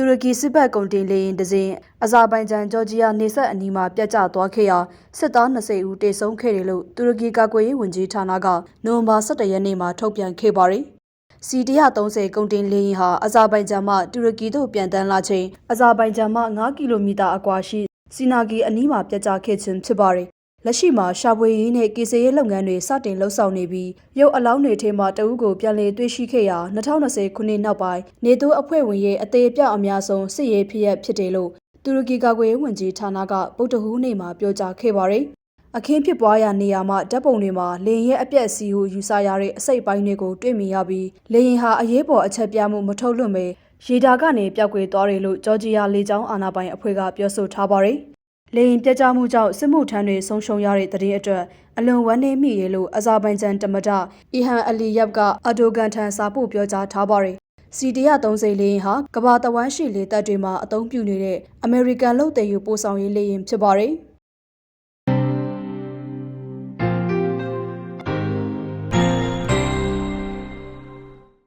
တူရကီစစ်ဘက်ကုန်တင်လေယာဉ်တစ်စင်းအဇာဘိုင်ဂျန်ဂျော်ဂျီယာနေဆက်အနီးမှာပြတ်ကျသွားခဲ့ရာစစ်သား20ဦးတေဆုံးခဲ့တယ်လို့တူရကီကာကွယ်ရေးဝန်ကြီးဌာနကနိုဝင်ဘာ17ရက်နေ့မှာထုတ်ပြန်ခဲ့ပါတယ်။ C130 ကုန်တင်လေယာဉ်ဟာအဇာဘိုင်ဂျန်မှတူရကီသို့ပြန်တန်းလာချိန်အဇာဘိုင်ဂျန်မှ9ကီလိုမီတာအကွာရှိစီနာဂီအနီးမှာပြတ်ကျခဲ့ခြင်းဖြစ်ပါတယ်။ လက်ရှိမှာရှာဖွေရေးနဲ့ကေဆေးရေးလုပ်ငန်းတွေစတင်လှုပ်ဆောင်နေပြီးရုပ်အလောင်းတွေထဲမှာတအုပ်ကိုပြန်လည်တွေ့ရှိခဲ့ရာ2020ခုနှစ်နောက်ပိုင်းနေတိုးအဖွဲ့ဝင်ရဲ့အသေးအပြောက်အများဆုံးစစ်ရေးဖြစ်ရဖြစ်တယ်လို့တူရကီကာကွယ်ရေးဝန်ကြီးဌာနကဗုဒ္ဓဟူးနေ့မှာပြောကြားခဲ့ပါတယ်။အခင်းဖြစ်ပွားရာနေရာမှာဓာတ်ပုံတွေမှာလေရင်ရဲ့အပြက်စီဟုယူဆရတဲ့အစိတ်ပိုင်းတွေကိုတွေ့မြင်ရပြီးလေရင်ဟာအရေးပေါ်အချက်ပြမှုမထုတ်လွှင့်ပဲရေဒါကနေပျောက်ကွယ်သွားတယ်လို့ဂျော်ဂျီယာလေကြောင်းအာဏာပိုင်အဖွဲ့ကပြောဆိုထားပါတယ်။ လေရင်ပြတ်ကျမှုကြောင့်စစ်မှုထမ်းတွေဆုံးရှုံးရတဲ့တရေအတွက်အလွန်ဝမ်းနည်းမိရလို့အဇာဘိုင်ဂျန်တမဒအီဟန်အလီယပ်ကအဒိုဂန်ထံစာပို့ပြောကြားထားပါတယ်။ C130 လေယာဉ်ဟာကမ္ဘာတဝန်းရှိလေတပ်တွေမှာအသုံးပြုနေတဲ့အမေရိကန်လုံတယ်ယူပို့ဆောင်ရေးလေယာဉ်ဖြစ်ပါတယ်။